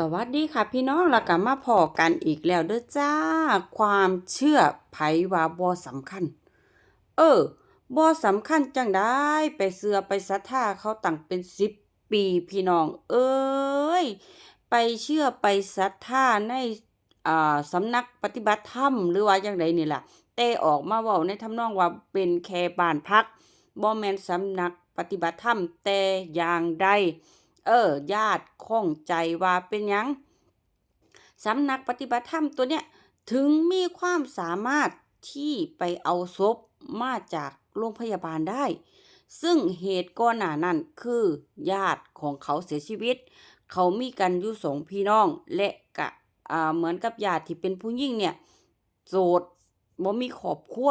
สวัสดีค่ะพี่น้องแล้วก็มาพอกันอีกแล้วเด้อจ้า ความเชื่อไผว่าบ่สำคัญ เออบ่สำคัญจังได้ไปเสือไปศรัทธาเขาตั้งเป็นสิบปีพี่น้อง เอ้ยไปเชื่อไปศรัทธาในอ่าสำนักปฏิบัติธรรมหรือว่าจังไดนี่ล่ะแต่ออกมาเว้าในทำนองว่าเป็นแค่บ้านพักบ่แม่นสำนักปฏิบัติธรรมแต่อย่างใด เออ ญาติข้องใจว่าเป็นยังสำนักปฏิบัติธรรมตัวเนี้ยถึงมีความสามารถที่ไปเอาศพมาจากโรงพยาบาลได้ ซึ่งเหตุก่อนหน้านั้นคือญาติของเขาเสียชีวิต เขามีกันอยู่สองพี่น้อง และกะอ่าเหมือนกับญาติที่เป็นผู้หญิงเนี่ยโสดบ่มีครอบครัว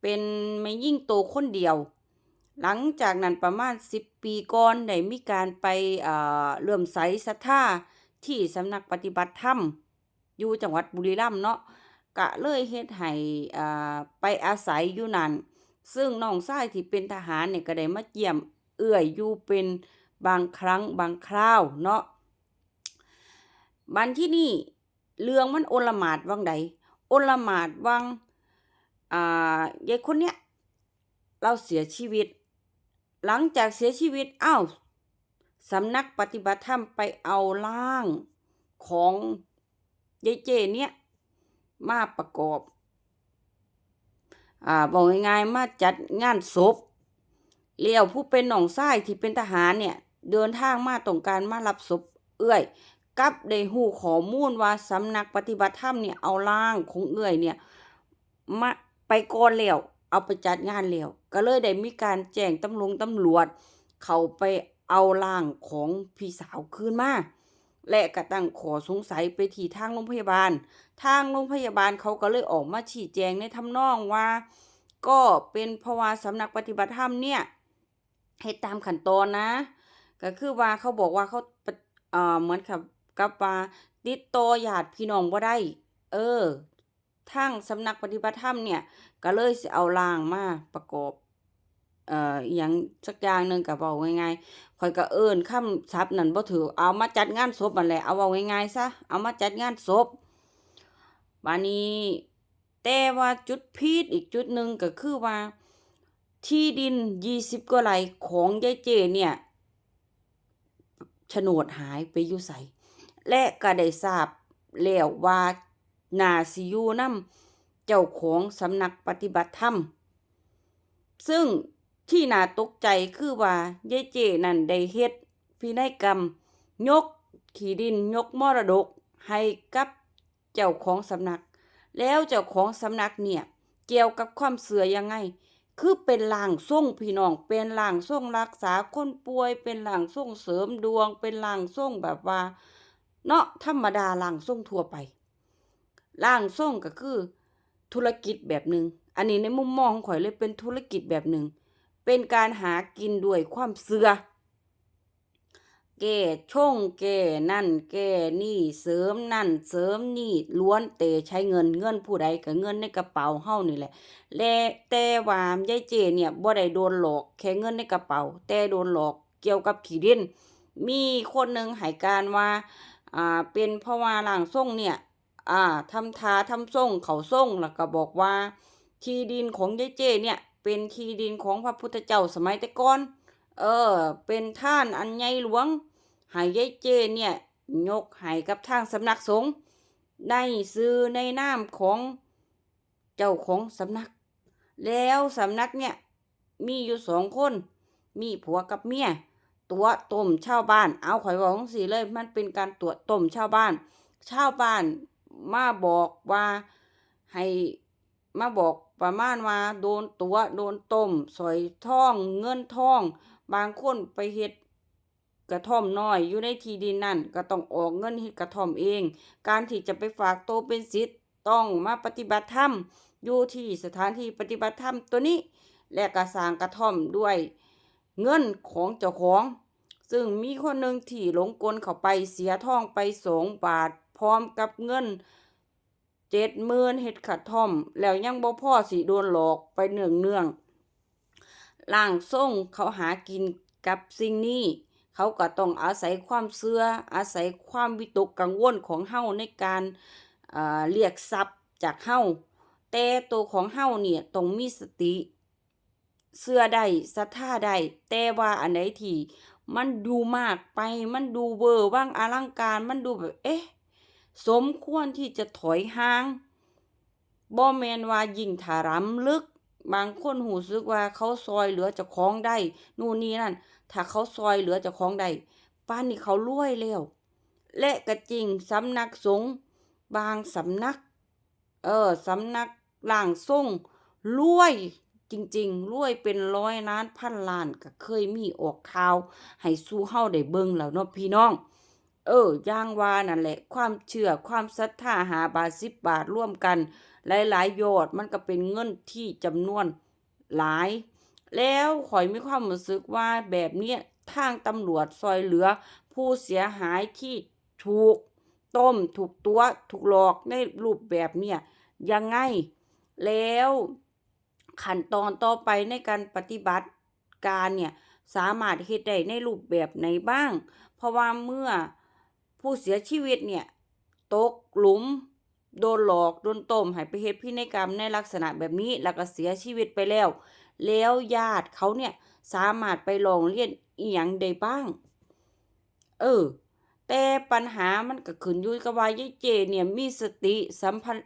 เป็นแม่ยิ่งโตคนเดียว หลังจากนั้นประมาณ 10 ปีก่อนได้มีการไปอ่าเลื่อมใสศรัทธาที่สำนักปฏิบัติธรรม อยู่จังหวัดบุรีรัมย์เนาะก็เลยเฮ็ดให้อ่าไปอาศัยอยู่นั่นซึ่งน้องชายที่เป็นทหารเนี่ยก็ได้มาเยี่ยมเอื้อยอยู่เป็นบางครั้งบางคราวเนาะบัดที่นี่เรื่องมันโอลหมานวังใดโอลหมานวังอ่ายายคนเนี้ยเราเสียชีวิต หลังจากเสียชีวิตอ้าวสำนักปฏิบัติธรรมไปเอาร่างของยายเจเนี่ยมาประกอบ อ่าบอกง่ายๆมาจัดงานศพเลี้ยวผู้เป็นหนองทรายที่เป็นทหารเนี่ย เดินทางมาต้องการมารับศพเอื้อย กับได้หูขอมูลว่าสำนักปฏิบัติธรรมเนี่ยเอาร่างของเอื้อยเนี่ยมาไปก่อนแล้ว เอาไปจัดงานแล้วก็เลยได้มีการแจ้งตำรวจตำรวจ เขาไปเอาร่างของพี่สาวคืนมาและก็ตั้งขอสงสัยไปที่ทางโรงพยาบาล ทางโรงพยาบาลเขาก็เลยออกมาชี้แจงในทำนองว่า ก็เป็นเพราะว่าสำนักปฏิบัติธรรมเนี่ยให้ตามขั้นตอนนะ ก็คือว่าเขาบอกว่าเขาเอ่อเหมือนกับกับว่าติดต่อญาติพี่น้องบ่ได้ เออ ทางสำนักปฏิบัติธรรมเนี่ย ก็เลยสิเอาร่างมาประกอบเอ่ออิหยังสักอย่างหนึ่งก็เว้าง่ายๆข้อยก็เอิ้นคำศัพท์นั้นบ่ถูกเอามาจัดงานศพนั่นแหละเอาเว้าง่ายๆซะเอามาจัดงานศพบัดนี้แต่ว่าจุดพีคอีกจุดหนึ่งก็คือว่า ที่ดิน20กว่าไร่ของยายเจเนี่ยโฉนดหายไปอยู่ไสและก็ได้ทราบแล้วว่า น่าสิอยู่นำเจ้าของสำนักปฏิบัติธรรม ซึ่งที่น่าตกใจคือว่ายายเจนั่นได้เฮ็ดพินัยกรรม ยกที่ดินยกมรดกให้กับเจ้าของสำนัก แล้วเจ้าของสำนักเนี่ยเกี่ยวกับความเสื่อยังไง คือเป็นล่างทรงพี่น้อง เป็นล่างทรงรักษาคนป่วย เป็นล่างทรงเสริมดวง เป็นล่างทรงแบบว่า เนาะธรรมดาล่างทรงทั่วไป ล่างทรงก็คือ ธุรกิจแบบหนึ่งอันนี้ในมุมมองของข่อยเลยเป็นธุรกิจแบบหนึ่งเป็นการหากินด้วยความเสื่อแก้ชงแก้นั่นแก้นี่เสริมนั่นเสริมนี่ล้วนแต่ใช้เงินเงินผู้ใดก็เงินในกระเป๋าเฮานี่แหละและแต่ว่ายายเจเนี่ยบ่ได้โดนหลอกแค่เงินในกระเป๋า แต่โดนหลอกเกี่ยวกับที่ดินมีคนหนึ่งให้การว่าอ่าเป็นเพราะว่าร่างทรงเนี่ย อ่าทำทาทำทรงเขาทรงแล้วก็บอกว่า ที่ดินของยายเจเนี่ย เป็นที่ดินของพระพุทธเจ้าสมัยแต่ก่อน เออ เป็นท่านอันใหญ่หลวงให้ยายเจเนี่ย ยกให้กับทางสำนักสงฆ์ในซื้อในนามของเจ้าของสำนัก แล้วสำนักเนี่ย มีอยู่สองคน มีผัวกับเมียตัวต้มชาวบ้าน เอาข่อยบอกจังซี่เลย มันเป็นการตัวต้มชาวบ้าน ชาวบ้าน มาบอกว่าให้มาบอกประมาณว่าโดนตัวโดนต้มสอยทองเงินทอง บางคนไปเฮ็ดกระท่อมน้อยอยู่ในที่ดินนั่นก็ต้องออกเงินเฮ็ดกระท่อมเอง การที่จะไปฝากโตเป็นศิษย์ต้องมาปฏิบัติธรรมอยู่ที่สถานที่ปฏิบัติธรรมตัวนี้ และก็สางกระท่อมด้วยเงินของเจ้าของ ซึ่งมีคนหนึ่งที่หลงกลเข้าไปเสียทองไปสองบาท ร้อมกับเงินเจ็ดหมื่นเฮ็ดกระท่อม แล้วยังบ่พ่อสิโดนหลอกไปเนืองเนืองๆร่างทรงเขาหากินกับสิ่งนี้ เขาก็ต้องอาศัยความเชื่ออาศัยความวิตกกังวลของเฮาในการอ่าเรียกทรัพย์จากเฮาแต่ตัวของเฮาเนี่ยต้องมีสติเชื่อได้ศรัทธาได้แต่ว่าอันไหนที่มันดูมากไปมันดูเวอร์วังอลังการมันดูแบบเอ๊ะ สมควรที่จะถอยห่างบ่แมนว่ายิ่งถาล้ำลึก บางคนรู้สึกว่าเขาซอยเหลือเจ้าของได้ นู่นนี่นั่น ถ้าเขาซอยเหลือเจ้าของได้ป่านนี้เขารวยแล้วและก็จริงสำนักสงฆ์บางสำนัก เออสำนักร่างทรงรวยจริงๆรวยเป็นร้อยล้านพันล้านก็เคยมีออกข่าว ให้สู่เฮาได้เบิ่งแล้วเนาะพี่น้อง เออย่างว่านั่นแหละ ความเชื่อความศรัทธาหาบาทสิบบาทร่วมกัน หลาย ๆ ยอดมันก็เป็นเงินที่จำนวนหลาย แล้วข่อยมีความรู้สึกว่าแบบเนี้ยทางตำรวจซอยเหลือ ผู้เสียหายที่ถูกต้มถูกตัวถูกหลอกในรูปแบบเนี่ยยังไง แล้วขั้นตอนต่อไปในการปฏิบัติการเนี่ยสามารถเฮ็ดได้ในรูปแบบไหนบ้าง เพราะว่าเมื่อ ผู้เสียชีวิตเนี่ยตกหลุม โดนหลอกโดนต้มให้ไปเฮ็ดพินัยกรรมในลักษณะแบบนี้แล้วก็เสียชีวิตไปแล้ว แล้วญาติเขาเนี่ยสามารถไปร้องเรียนอิหยังได้บ้าง เออ แต่ปัญหามันก็ขึ้นอยู่กับว่ายายเจเนี่ยมีสติสัมพัน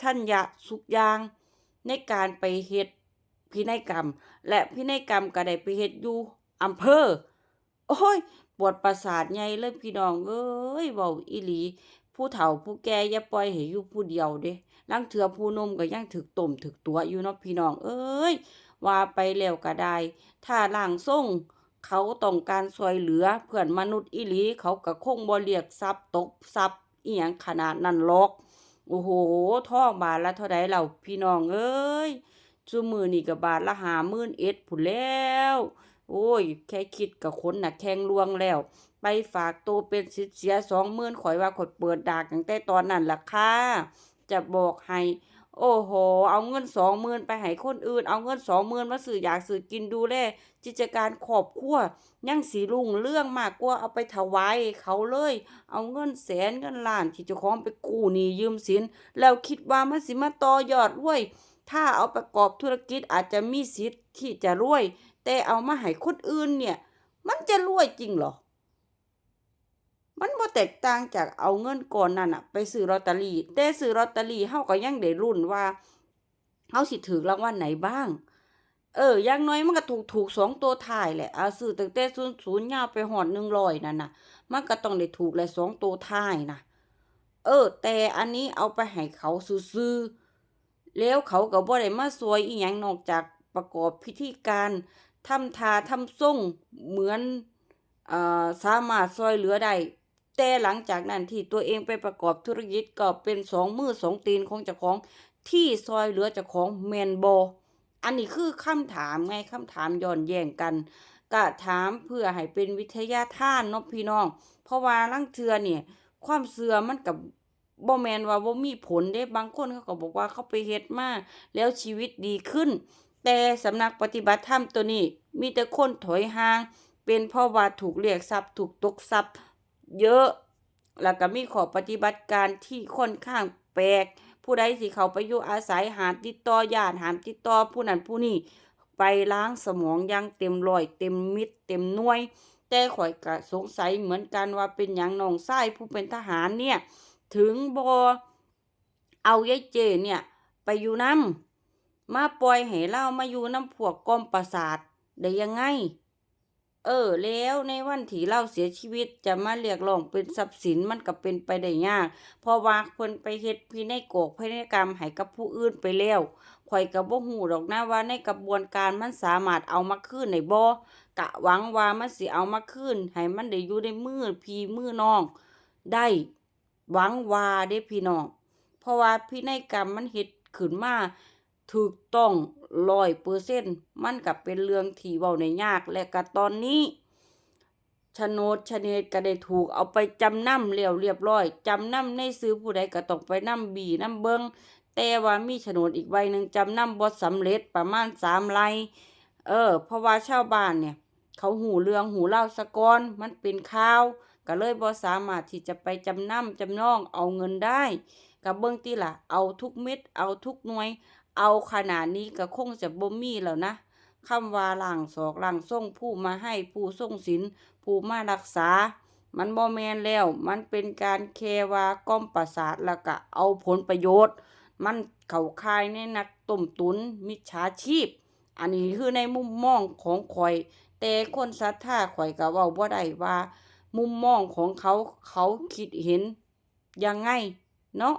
ชัญญะทุกยาง ในการไปเฮ็ดพินัยกรรม และพินัยกรรมก็ได้ไปเฮ็ดอยู่อำเภอ โอ้ย ปวดประสาทใหญ่เลยพี่น้องเอ้ยเว้าอีหลี ผู้เฒ่าผู้แก่อย่าปล่อยให้อยู่ผู้เดียวเด้ลางเทื่อผู้นมก็ยังถูกต้มถูกตัวอยู่เนาะพี่น้องเอ้ย ว่าไปแล้วก็ได้ ถ้าร่างทรงเขาต้องการช่วยเหลือเพื่อนมนุษย์อีหลี เขาก็คงบ่เรียกทรัพย์ตกทรัพย์อิหยังขนาดนั้นหรอก โอ้โหทองบาทละเท่าใดแล้วพี่น้องเอ้ยซุมือนี้ก็บาทละ51,000พู้นแล้ว โอ้ย แค่คิดก็ขนน่ะแข็งลวงแล้ว ไปฝากตัวเป็นสิทธิ์เสีย20,000ข่อยว่าข่อยเปิดดากตั้งแต่ตอนนั้นล่ะค่ะ จะบอกให้ โอ้โฮเอาเงิน20,000ไปให้คนอื่น เอาเงิน20,000มาซื้ออยากซื้อกินดูแลกิจการครอบครัวยังสิรุ่งเรื่องมากกว่าเอาไปถวายเขาเลย เอาเงินแสนเงินล้านที่เจ้าของไปกู้หนี้ยืมสิน แล้วคิดว่ามันสิมาต่อยอดรวยถ้าเอาประกอบธุรกิจอาจจะมีสิทธิ์ที่จะรวย แต่เอามาให้คนอื่นเนี่ย มันจะรวยจริงเหรอ มันบ่แตกต่างจากเอาเงินก้อนนั้นน่ะไปซื้อลอตเตอรี่แต่ซื้อลอตเตอรี่เราก็ยังได้ลุ้นว่าเราสิถูกรางวัลไหนบ้าง เอออย่างน้อยมันก็ถูกถูก2ตัวท้ายแหละเอาซื้อตั้งแต่00ยาวไปฮอด100นั่นน่ะ มันก็ต้องได้ถูกแหละ2ตัวท้ายนะเออ แต่อันนี้เอาไปให้เขาซื่อแล้วเขาก็บ่ได้มาช่วยอิหยังนอกจากประกอบพิธีการ ทำทาทำทรงเหมือนอสามารถช่วยเหลือได้แต่หลังจากนั้นที่ตัวเองไปประกอบธุรกิจก็เป็นสองมือสองตีนของเจ้าของที่ช่วยเหลือเจ้าของแม่นบ่อันนี้คือคำถามไงคำถามย้อนแย้งกันก็ถามเพื่อให้เป็นวิทยาทานนาะพี่น้อง เพราะว่าลางเทือเนี่ย ความเชื่อมันก็บ่แมนว่าบ่มีผลเด้บางคนเขาก็บอกว่าเขาไปเฮ็ดมาแล้วชีวิตดีขึ้น แต่สำนักปฏิบัติธรรมตัวนี้ มีแต่คนถอยห่าง เป็นเพราะว่าถูกเรียกทรัพย์ ถูกตกทรัพย์ เยอะ แล้วก็มีขอปฏิบัติการที่ค่อนข้างแปลก ผู้ใดสิเขาไปอยู่อาศัยหามติดต่อญาติหามติดต่อผู้นั้นผู้นี้ไปล้างสมองย่างเต็มรอย เต็มมิตรเต็มหน่วย แต่ข้อยก็สงสัยเหมือนกันว่าเป็นหยังน้องชายผู้เป็นทหารเนี่ย ถึงบ่เอายายเจเนี่ย ไปอยู่น้ำ มาปล่อยให้เลามาอยู่น้ำพวกกอมประสาทได้ยังไง เออ แล้วในวันที่เลาเสียชีวิตจะมาเรียกร้องเป็นทรัพย์สินมันก็เป็นไปได้ยาก เพราะว่าเพิ่นไปเฮ็ดพินัยโกกพินัยกรรมให้กับผู้อื่นไปแล้วข้อยก็บ่ฮู้ดอกนะว่าในกระบวนการมันสามารถเอามาคืนได้บ่กะหวังว่ามันสิเอามาคืนให้มันได้อยู่ในมือพี่มือน้อง ได้หวังว่าเด้พี่น้องเพราะว่าพินัยกรรมมันเฮ็ดขึ้นมา ถูกต้อง100%มันก็เป็นเรื่องที่เว้าได้ยากและก็ตอนนี้โฉนดโฉนดก็ได้ถูกเอาไปจำนำแล้วเรียบร้อยจำนำในชื่อผู้ใดก็ต้องไปนำบีนำเบิงแต่ว่ามีโฉนดอีกใบหนึ่งจำนำบ่สำเร็จประมาณ3ไร่เออ เพราะว่าชาวบ้านเนี่ย เขาหูเรื่องหูเล่าวซะกอนมันเป็นข่าวก็เลยบ่สามารถที่จะไปจำนำจำนองเอาเงินได้ก็เบิ่งติล่ะเอาทุกเม็ดเอาทุกหน่วย เอาขนาดนี้ก็คงจะบ่มีแล้วนะคำว่าร่างศอกร่างทรงผู้มาให้ผู้ทรงศีลผู้มารักษา มันบ่แมนแล้ว มันเป็นการแคว่าก้อมประสาทแล้วก็เอาผลประโยชน์ มันเข้าข่ายในนักต้มตุนมิจฉาชีพ อันนี้คือในมุมมองของข่อย แต่คนศรัทธาข่อยก็ว้าบ่ได้ว่า มุมมองของเขาเขาคิดเห็นยังไงเนาะ